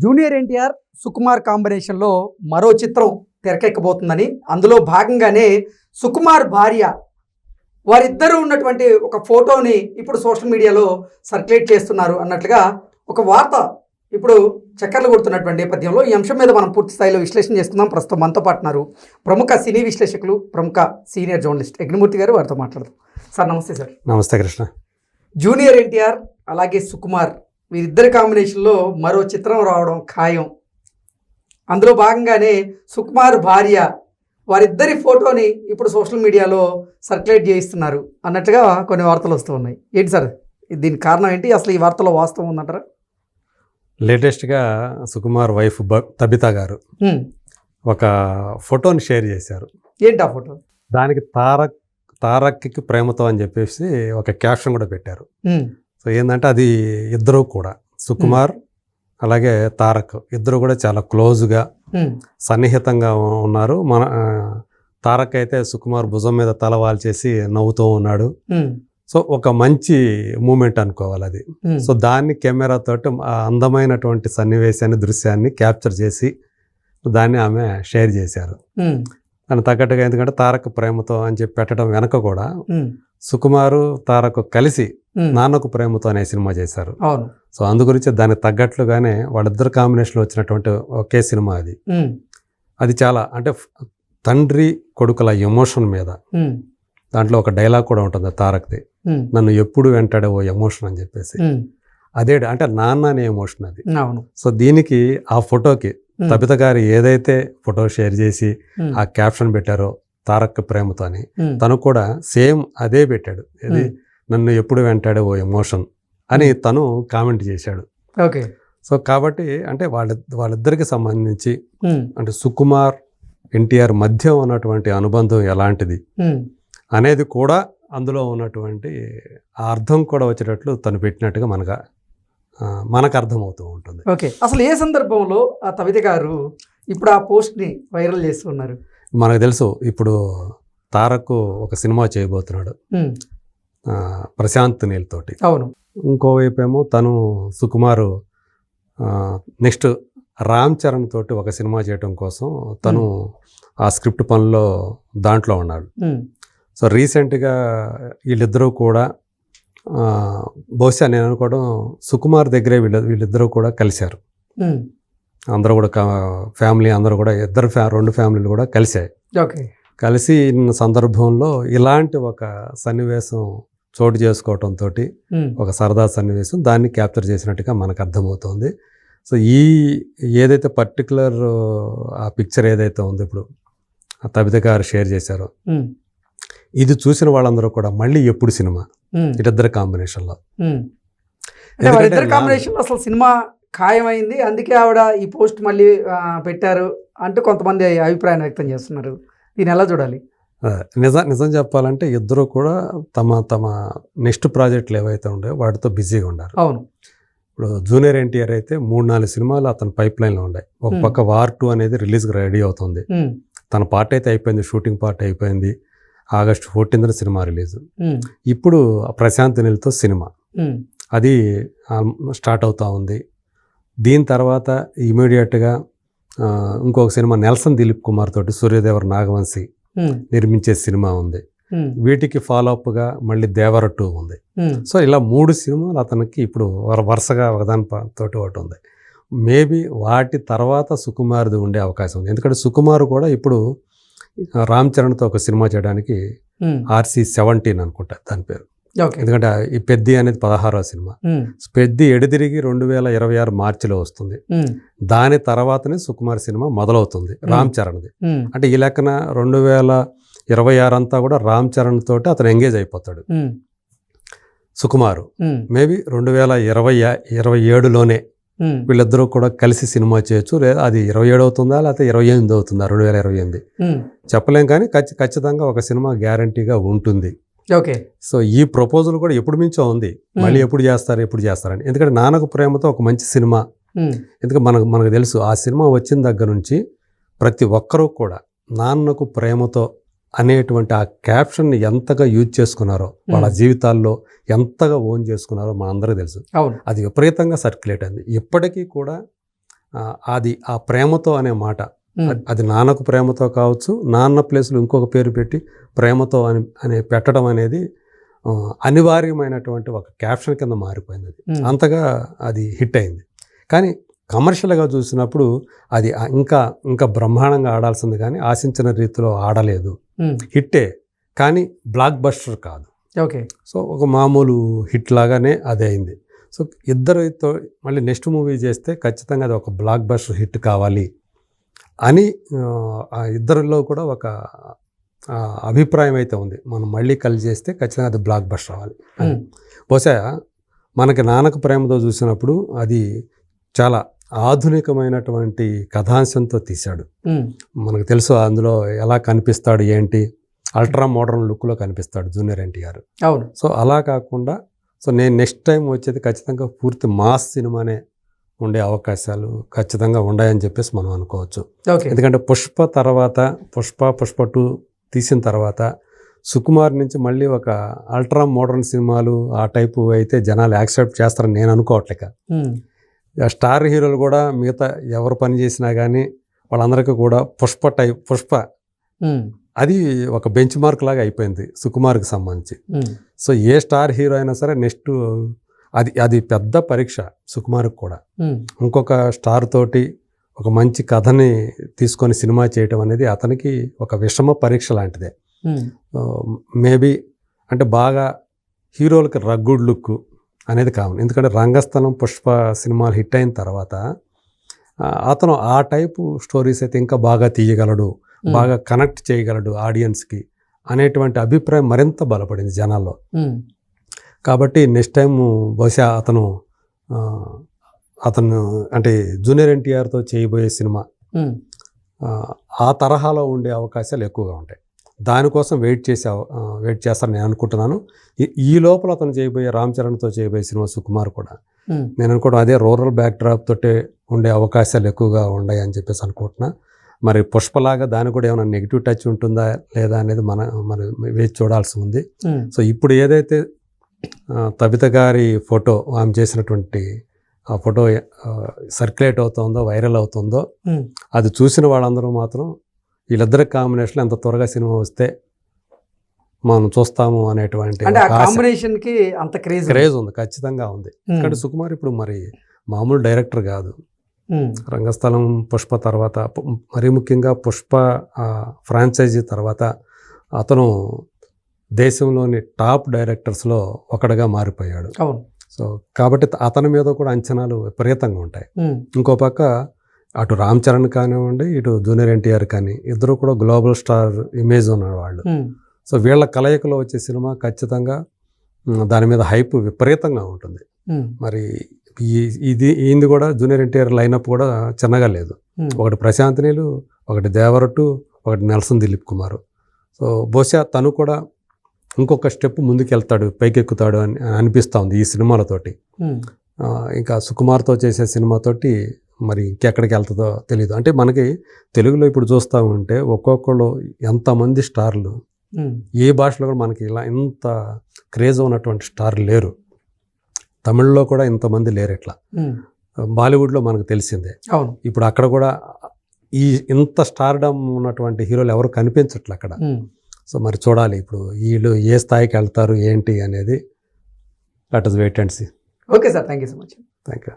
Junior NTR Sukumar కాంబినేషన్లో మరో చిత్రం తెరకెక్కబోతుందని. అందులో భాగంగానే సుకుమార్ భార్య వారిద్దరూ ఉన్నటువంటి ఒక ఫోటోని ఇప్పుడు సోషల్ మీడియాలో సర్క్యులేట్ చేస్తున్నారు అన్నట్లుగా ఒక వార్త ఇప్పుడు చక్కర్లు కొడుతున్నటువంటి నేపథ్యంలో ఈ అంశం మీద మనం పూర్తి స్థాయిలో విశ్లేషణ చేస్తున్నాం ప్రస్తుతం మనతో పాటున్నారు ప్రముఖ సినీ విశ్లేషకులు ప్రముఖ సీనియర్ జర్నలిస్ట్ అగ్నిమూర్తి గారు. వారితో మాట్లాడదాం. సార్ నమస్తే సార్. నమస్తే కృష్ణ. జూనియర్ ఎన్టీఆర్ అలాగే సుకుమార్ వీరిద్దరి కాంబినేషన్లో మరో చిత్రం రావడం ఖాయం. అందులో భాగంగానే సుకుమార్ భార్య వారిద్దరి ఫోటోని ఇప్పుడు సోషల్ మీడియాలో సర్క్యులేట్ చేయిస్తున్నారు. అన్నట్టుగా కొన్ని వార్తలు వస్తూ ఉన్నాయి. ఏంటి సార్? దీనికి కారణం ఏంటి? అసలు ఈ వార్తలో వాస్తవం ఉందంటారా? లేటెస్ట్గా సుకుమార్ వైఫ్ తబితా గారు. ఒక ఫోటోని షేర్ చేశారు. ఏంటి ఆ ఫోటో? దానికి తారక్ తారక్కి ప్రేమతో అని చెప్పేసి ఒక క్యాప్షన్ కూడా పెట్టారు. సో ఏంటంటే అది ఇద్దరు కూడా. సుకుమార్ అలాగే తారక్. ఇద్దరు కూడా చాలా క్లోజ్గా. సన్నిహితంగా ఉన్నారు. మన తారక్ అయితే సుకుమార్ భుజం మీద తల వాల్చేసి నవ్వుతూ ఉన్నాడు. సో ఒక మంచి మూమెంట్ అనుకోవాలి అది. సో దాన్ని కెమెరా తోటి అందమైనటువంటి సన్నివేశాన్ని దృశ్యాన్ని క్యాప్చర్ చేసి దాన్ని ఆమె షేర్ చేశారు. హ్మ్. దాని తగ్గట్టుగా ఎందుకంటే తారక్ ప్రేమతో అని చెప్పి పెట్టడం వెనక కూడా. సుకుమారు తారక్ కలిసి. నాన్నకు ప్రేమతో అనే సినిమా చేశారు సో అందు గురించి దానికి తగ్గట్లుగానే వాళ్ళిద్దరు కాంబినేషన్లో వచ్చినటువంటి ఒకే సినిమా అది. అది చాలా అంటే తండ్రి కొడుకుల ఎమోషన్ మీద. దాంట్లో ఒక డైలాగ్ కూడా ఉంటుంది తారక్ది. నన్ను ఎప్పుడు వెంటాడే ఓ ఎమోషన్ అని చెప్పేసి. అదే అంటే నాన్న అనే ఎమోషన్ అది సో దీనికి ఆ ఫోటోకి. తబిత గారు ఏదైతే ఫోటో షేర్ చేసి. ఆ క్యాప్షన్ పెట్టారో తారక్ ప్రేమతో అని. తను కూడా సేమ్ అదే పెట్టాడు ఇది. నన్ను ఎప్పుడు వెంటాడే ఓ ఎమోషన్ అని తను కామెంట్ చేశాడు ఓకే సో కాబట్టి అంటే వాళ్ళ వాళ్ళిద్దరికి సంబంధించి. అంటే సుకుమార్ ఎన్టీఆర్ మధ్య ఉన్నటువంటి అనుబంధం ఎలాంటిది. అనేది కూడా అందులో ఉన్నటువంటి ఆ అర్థం కూడా వచ్చేటట్లు తను పెట్టినట్టుగా మనకు ఆ, మనకు అర్థమవుతూ ఉంటుంది. ఓకే. అసలు ఏ సందర్భంలో ఆ తవిత గారు ఇప్పుడు ఆ పోస్ట్ని వైరల్ చేస్తున్నారు మనకు తెలుసు ఇప్పుడు తారక్ ఒక సినిమా చేయబోతున్నాడు. ప్రశాంత్ నీల్ తోటి. అవును. ఇంకోవైపు ఏమో తను సుకుమారు నెక్స్ట్ రామ్ చరణ్ తోటి ఒక సినిమా చేయడం కోసం తను ఆ స్క్రిప్ట్ పనిలో దాంట్లో ఉన్నాడు. సో రీసెంట్గా వీళ్ళిద్దరూ కూడా బహుశా నేను అనుకోవడం సుకుమార్ దగ్గరే వీళ్ళ వీళ్ళిద్దరూ కూడా కలిశారు. అందరూ కూడా ఫ్యామిలీ అందరూ కూడా ఇద్దరు ఫ్యా రెండు ఫ్యామిలీలు కూడా కలిశాయి ఓకే కలిసి సందర్భంలో ఇలాంటి ఒక సన్నివేశం చోటు చేసుకోవటంతో. ఒక సరదా సన్నివేశం దాన్ని క్యాప్చర్ చేసినట్టుగా మనకు అర్థమవుతుంది సో ఈ ఏదైతే పర్టికులర్ ఆ పిక్చర్ ఏదైతే ఉందో ఇప్పుడు ఆ తబిత గారు షేర్ చేశారో. ఇది చూసిన వాళ్ళందరూ కూడా మళ్ళీ ఎప్పుడు సినిమా. వీటిద్దరు కాంబినేషన్లో. హ్మ్. అంటే ఎందుకంటే వారిద్దరు నా- కాంబినేషన్ అసలు సినిమా ఖాయమైంది. అందుకే ఆవిడ ఈ పోస్ట్ మళ్ళీ పెట్టారు అంటూ కొంతమంది అభిప్రాయం వ్యక్తం చేస్తున్నారు. దీన్ని ఎలా చూడాలి? నిజం నిజం చెప్పాలంటే ఇద్దరు కూడా తమ తమ నెక్స్ట్ ప్రాజెక్టులు ఏవైతే ఉన్నాయో వాటితో బిజీగా ఉన్నారు అవును. ఇప్పుడు జూనియర్ ఎన్టీఆర్ అయితే మూడు నాలుగు సినిమాలు అతని పైప్ లైన్లో ఉన్నాయి. ఒక. పక్క వార్ టూ అనేది రిలీజ్కి రెడీ అవుతుంది. తన పార్ట్ అయితే అయిపోయింది షూటింగ్ పార్ట్ అయిపోయింది. ఆగస్టు ఫోర్టీన్త్ సినిమా రిలీజ్. ఇప్పుడు ప్రశాంత్ నీల్తో సినిమా. అది స్టార్ట్ అవుతూ ఉంది దీని తర్వాత ఇమీడియట్గా ఇంకొక సినిమా నెల్సన్ దిలీప్ కుమార్ తోటి సూర్యదేవర్ నాగవంశి. నిర్మించే సినిమా ఉంది. వీటికి ఫాలో అప్గా మళ్ళీ దేవర టూ ఉంది. సో ఇలా మూడు సినిమాలు అతనికి ఇప్పుడు వర- వరుసగా ఒకదాని తోటి ఒకటి ఉంది మేబీ వాటి తర్వాత సుకుమార్ది ఉండే అవకాశం ఉంది ఎందుకంటే సుకుమార్ కూడా ఇప్పుడు రామ్ చరణ్తో ఒక సినిమా చేయడానికి. ఆర్సీ సెవెంటీన్ అనుకుంటా దాని పేరు ఎందుకంటే ఈ పెద్ది అనేది పదహారో సినిమా. పెద్ది ఎడదిరిగి రెండు వేల ఇరవై ఆరు మార్చిలో వస్తుంది. దాని తర్వాతనే సుకుమార్ సినిమా మొదలవుతుంది రామ్ చరణ్ది. అంటే ఈ లెక్కన రెండు వేల ఇరవై ఆరు అంతా కూడా రామ్ చరణ్ తోటి అతను ఎంగేజ్ అయిపోతాడు. సుకుమారు. మేబీ రెండు వేల ఇరవై ఇరవై ఏడులోనే. వీళ్ళిద్దరూ కూడా కలిసి సినిమా చేయొచ్చు. లేదా అది ఇరవై ఏడు అవుతుందా లేకపోతే ఇరవై ఎనిమిది అవుతుందా రెండు వేల ఇరవై ఎనిమిది? హ్మ్. చెప్పలేం కానీ ఖచ్చి- ఖచ్చితంగా ఒక సినిమా గ్యారంటీగా ఉంటుంది. ఓకే సో ఈ ప్రపోజల్ కూడా ఎప్పుడు మించో ఉంది. మళ్ళీ ఎప్పుడు చేస్తారు ఎప్పుడు చేస్తారని. ఎందుకంటే నాన్నకు ప్రేమతో ఒక మంచి సినిమా. ఎందుకంటే మనకు మనకు తెలుసు ఆ సినిమా వచ్చిన దగ్గర నుంచి ప్రతి ఒక్కరూ కూడా నాన్నకు ప్రేమతో అనేటువంటి ఆ క్యాప్షన్ని ఎంతగా యూజ్ చేసుకున్నారో వాళ్ళ. జీవితాల్లో ఎంతగా ఓన్ చేసుకున్నారో మనందరికీ తెలుసు. అది విపరీతంగా సర్క్యులేట్ అయింది. ఇప్పటికీ కూడా అది ఆ ప్రేమతో అనే మాట అది- నాన్నకు ప్రేమతో కావచ్చు నాన్న ప్లేస్లో ఇంకొక పేరు పెట్టి ప్రేమతో అని అని పెట్టడం అనేది అనివార్యమైనటువంటి ఒక క్యాప్షన్ కింద మారిపోయింది అది. అంతగా అది హిట్ అయింది. కానీ కమర్షియల్గా చూసినప్పుడు అది ఇంకా ఇంకా బ్రహ్మాండంగా ఆడాల్సింది కానీ ఆశించిన రీతిలో ఆడలేదు. హిట్టే కానీ బ్లాక్ బస్టర్ కాదు. ఓకే. సో ఒక మామూలు హిట్ లాగానే అదే అయింది. సో ఇద్దరితో మళ్ళీ నెక్స్ట్ మూవీ చేస్తే ఖచ్చితంగా అది ఒక బ్లాక్ బస్టర్ హిట్ కావాలి అని ఇద్దరిలో కూడా ఒక అభిప్రాయం అయితే ఉంది. మనం మళ్ళీ కలిసి చేస్తే ఖచ్చితంగా అది బ్లాక్ బస్టర్ అవ్వాలి. ఉమ్, బహుశా మనకి నాన్నకు ప్రేమతో చూసినప్పుడు అది చాలా ఆధునికమైనటువంటి కథాంశంతో తీశాడు. మనకు తెలుసు అందులో ఎలా కనిపిస్తాడు ఏంటి? అల్ట్రా మోడర్న్ లుక్లో కనిపిస్తాడు జూనియర్ ఎన్టీఆర్ అవును. సో అలా కాకుండా సో నేను నెక్స్ట్ టైం వచ్చేది ఖచ్చితంగా పూర్తి మాస్ సినిమానే ఉండే అవకాశాలు ఖచ్చితంగా ఉన్నాయని చెప్పేసి మనం అనుకోవచ్చు. ఓకే. ఎందుకంటే పుష్ప తర్వాత పుష్ప పుష్ప టూ తీసిన తర్వాత సుకుమార్ నుంచి మళ్ళీ ఒక అల్ట్రా మోడర్న్ సినిమాలు ఆ టైపు అయితే జనాలు యాక్సెప్ట్ చేస్తారని నేను అనుకోవట్లేక. స్టార్ హీరోలు కూడా మిగతా ఎవరు పని చేసినా కానీ వాళ్ళందరికీ కూడా పుష్ప టైప్ పుష్ప. అది ఒక బెంచ్ మార్క్ లాగా అయిపోయింది సుకుమార్కి సంబంధించి. సో ఏ స్టార్ హీరో అయినా సరే నెక్స్ట్ అది అది పెద్ద పరీక్ష సుకుమార్కి కూడా. ఇంకొక స్టార్ తోటి ఒక మంచి కథని తీసుకొని సినిమా చేయటం అనేది అతనికి ఒక విషమ పరీక్ష లాంటిదే. మేబీ అంటే బాగా హీరోలకి రగ్గుడ్ లుక్ అనేది కామన్. ఎందుకంటే రంగస్థలం పుష్ప సినిమాలు హిట్ అయిన తర్వాత అతను ఆ టైపు స్టోరీస్ అయితే ఇంకా బాగా తీయగలడు బాగా కనెక్ట్ చేయగలడు ఆడియన్స్కి అనేటువంటి అభిప్రాయం మరింత బలపడింది జనాల్లో. కాబట్టి నెక్స్ట్ టైం బహుశా అతను అతను అంటే జూనియర్ ఎన్టీఆర్తో చేయబోయే సినిమా ఆ తరహాలో ఉండే అవకాశాలు ఎక్కువగా ఉంటాయి. దానికోసం వెయిట్ చేసే వెయిట్ చేస్తారని నేను అనుకుంటున్నాను. ఈ- ఈ లోపల అతను చేయబోయే రామ్ చరణ్తో చేయబోయే సినిమా సుకుమార్ కూడా. నేను అనుకోవడం అదే రూరల్ బ్యాక్ డ్రాప్ తోటే ఉండే అవకాశాలు ఎక్కువగా ఉన్నాయి అని చెప్పేసి అనుకుంటున్నా. మరి పుష్పలాగా దానికి కూడా ఏమైనా నెగిటివ్ టచ్ ఉంటుందా లేదా అనేది మన మరి వేచి చూడాల్సి ఉంది. సో ఇప్పుడు ఏదైతే తబిత గారి ఫోటో ఆమె చేసినటువంటి ఆ ఫోటో సర్క్యులేట్ అవుతుందో వైరల్ అవుతుందో అది చూసిన వాళ్ళందరూ మాత్రం వీళ్ళిద్దరి కాంబినేషన్లో ఎంత త్వరగా సినిమా వస్తే మనం చూస్తాము అనేటువంటి అంటే ఆ ఒక ఆశ. కాంబినేషన్కి అంత క్రేజ్ క్రేజ్ ఉంది ఖచ్చితంగా ఉంది. ఎందుకంటే సుకుమార్ ఇప్పుడు మరి మామూలు డైరెక్టర్ కాదు. రంగస్థలం పుష్ప తర్వాత మరీ ముఖ్యంగా పుష్ప ఫ్రాంచైజీ తర్వాత అతను దేశంలోని టాప్ డైరెక్టర్స్లో ఒకటిగా మారిపోయాడు. అవును. సో కాబట్టి అతని మీద కూడా అంచనాలు విపరీతంగా ఉంటాయి. ఇంకో పక్క అటు రామ్ చరణ్ కానివ్వండి ఇటు జూనియర్ ఎన్టీఆర్ కానీ ఇద్దరు కూడా గ్లోబల్ స్టార్ ఇమేజ్ ఉన్న వాళ్ళు ఉమ్, సో వీళ్ళ కలయికలో వచ్చే సినిమా ఖచ్చితంగా దాని మీద హైప్ విపరీతంగా ఉంటుంది. మరి ఈ ఇది ఈయనది కూడా జూనియర్ ఎన్టీఆర్ లైనప్ కూడా చిన్నగా లేదు. ఒకటి ప్రశాంత్ నీలు ఒకటి దేవరట్టు ఒకటి నెల్సన్ దిలీప్ కుమార్. సో బహుశా తను కూడా ఇంకొక స్టెప్ ముందుకు వెళ్తాడు పైకెక్కుతాడు అని అనిపిస్తూ ఉంది ఈ సినిమాలతోటి. ఇంకా సుకుమార్తో చేసే సినిమాతోటి మరి ఇంకెక్కడికి వెళ్తుందో తెలియదు అంటే మనకి తెలుగులో ఇప్పుడు చూస్తూ ఉంటే ఒక్కొక్కళ్ళు ఎంతమంది స్టార్లు ఏ భాషలో కూడా మనకి ఇలా ఇంత క్రేజ్ ఉన్నటువంటి స్టార్లు లేరు. తమిళ్ళో కూడా ఇంతమంది లేరు ఇట్లా. బాలీవుడ్లో మనకు తెలిసిందే. అవును. ఇప్పుడు అక్కడ కూడా ఈ ఇంత స్టార్డమ్ ఉన్నటువంటి హీరోలు ఎవరు కనిపించట్లే అక్కడ. సో మరి చూడాలి ఇప్పుడు వీళ్ళు ఏ స్థాయికి వెళ్తారు ఏంటి అనేది. Let us wait and see okay sir thank you so much. Thank you